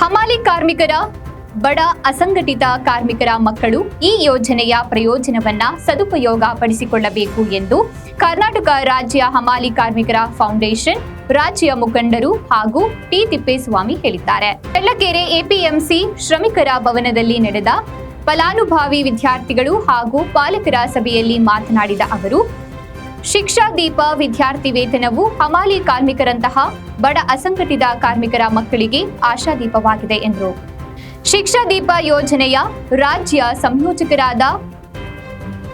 ಕಾರ್ಮಿಕರ ಬಡ ಅಸಂಘಟಿತ ಕಾರ್ಮಿಕರ ಮಕ್ಕಳು ಈ ಯೋಜನೆಯ ಪ್ರಯೋಜನವನ್ನ ಸದುಪಯೋಗ ಪಡಿಸಿಕೊಳ್ಳಬೇಕು ಎಂದು ಕರ್ನಾಟಕ ರಾಜ್ಯ ಹಮಾಲಿ ಕಾರ್ಮಿಕರ ಫೌಂಡೇಶನ್ ರಾಜ್ಯ ಮುಖಂಡರು ಹಾಗೂ ಟಿ ತಿಪ್ಪೇಸ್ವಾಮಿ ಹೇಳಿದ್ದಾರೆ. ಬೆಳ್ಳಕೆರೆ ಎಪಿಎಂಸಿ ಶ್ರಮಿಕರ ಭವನದಲ್ಲಿ ನಡೆದ ಫಲಾನುಭವಿ ವಿದ್ಯಾರ್ಥಿಗಳು ಹಾಗೂ ಪಾಲಕರ ಸಭೆಯಲ್ಲಿ ಮಾತನಾಡಿದ ಅವರು ಶಿಕ್ಷಾ ದೀಪ ವಿದ್ಯಾರ್ಥಿ ವೇತನವು ಹಮಾಲಿ ಕಾರ್ಮಿಕರಂತಹ ಬಡ ಅಸಂಘಟಿತ ಕಾರ್ಮಿಕರ ಮಕ್ಕಳಿಗೆ ಆಶಾದೀಪವಾಗಿದೆ ಎಂದರು. ಶಿಕ್ಷಾ ದೀಪ ಯೋಜನೆಯ ರಾಜ್ಯ ಸಂಯೋಜಕರಾದ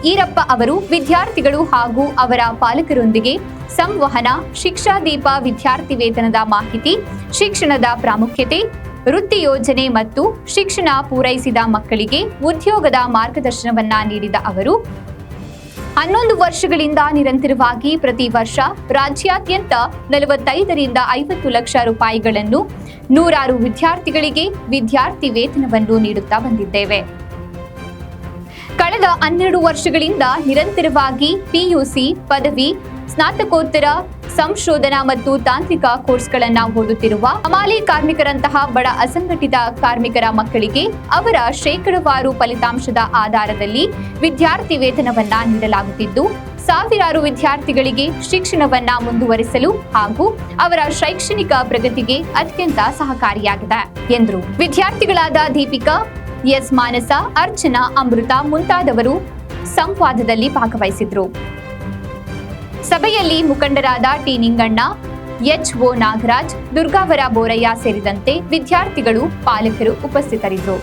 ಈರಪ್ಪ ಅವರು ವಿದ್ಯಾರ್ಥಿಗಳು ಹಾಗೂ ಅವರ ಪಾಲಕರೊಂದಿಗೆ ಸಂವಹನ, ಶಿಕ್ಷಾ ದೀಪ ವಿದ್ಯಾರ್ಥಿ ವೇತನದ ಮಾಹಿತಿ, ಶಿಕ್ಷಣದ ಪ್ರಾಮುಖ್ಯತೆ, ವೃತ್ತಿ ಯೋಜನೆ ಮತ್ತು ಶಿಕ್ಷಣ ಪೂರೈಸಿದ ಮಕ್ಕಳಿಗೆ ಉದ್ಯೋಗದ ಮಾರ್ಗದರ್ಶನವನ್ನ ನೀಡಿದ ಅವರು ಹನ್ನೊಂದು ವರ್ಷಗಳಿಂದ ನಿರಂತರವಾಗಿ ಪ್ರತಿ ವರ್ಷ ರಾಜ್ಯಾದ್ಯಂತ ನಲವತ್ತೈದರಿಂದ ಐವತ್ತು ಲಕ್ಷ ರೂಪಾಯಿಗಳನ್ನು ನೂರಾರು ವಿದ್ಯಾರ್ಥಿಗಳಿಗೆ ವಿದ್ಯಾರ್ಥಿ ವೇತನವನ್ನು ನೀಡುತ್ತಾ ಬಂದಿದ್ದೇವೆ. ಕಳೆದ ಹನ್ನೆರಡು ವರ್ಷಗಳಿಂದ ನಿರಂತರವಾಗಿ ಪಿಯುಸಿ ಪದವಿ, ಸ್ನಾತಕೋತ್ತರ ಸಂಶೋಧನಾ ಮತ್ತು ತಾಂತ್ರಿಕ ಕೋರ್ಸ್ಗಳನ್ನು ಓದುತ್ತಿರುವ ಅಮಾಲಿ ಕಾರ್ಮಿಕರಂತಹ ಬಡ ಅಸಂಘಟಿತ ಕಾರ್ಮಿಕರ ಮಕ್ಕಳಿಗೆ ಅವರ ಶೇಕಡವಾರು ಫಲಿತಾಂಶದ ಆಧಾರದಲ್ಲಿ ವಿದ್ಯಾರ್ಥಿ ವೇತನವನ್ನ ನೀಡಲಾಗುತ್ತಿದ್ದು, ಸಾವಿರಾರು ವಿದ್ಯಾರ್ಥಿಗಳಿಗೆ ಶಿಕ್ಷಣವನ್ನ ಮುಂದುವರಿಸಲು ಹಾಗೂ ಅವರ ಶೈಕ್ಷಣಿಕ ಪ್ರಗತಿಗೆ ಅತ್ಯಂತ ಸಹಕಾರಿಯಾಗಿದೆ ಎಂದರು ವಿದ್ಯಾರ್ಥಿಗಳಾದ ದೀಪಿಕಾ, ಎಸ್ ಮಾನಸ, ಅರ್ಚನಾ ಅಮೃತ ಮುಂತಾದವರು ಸಂವಾದದಲ್ಲಿ ಭಾಗವಹಿಸಿದ್ರು. ಸಭೆಯಲ್ಲಿ ಮುಖಂಡರಾದ T Ninganna H O Nagaraj Durgavara Boraiah ಸೇರಿದಂತೆ ವಿದ್ಯಾರ್ಥಿಗಳು ಪಾಲಕರು ಉಪಸ್ಥಿತರಿದ್ದರು.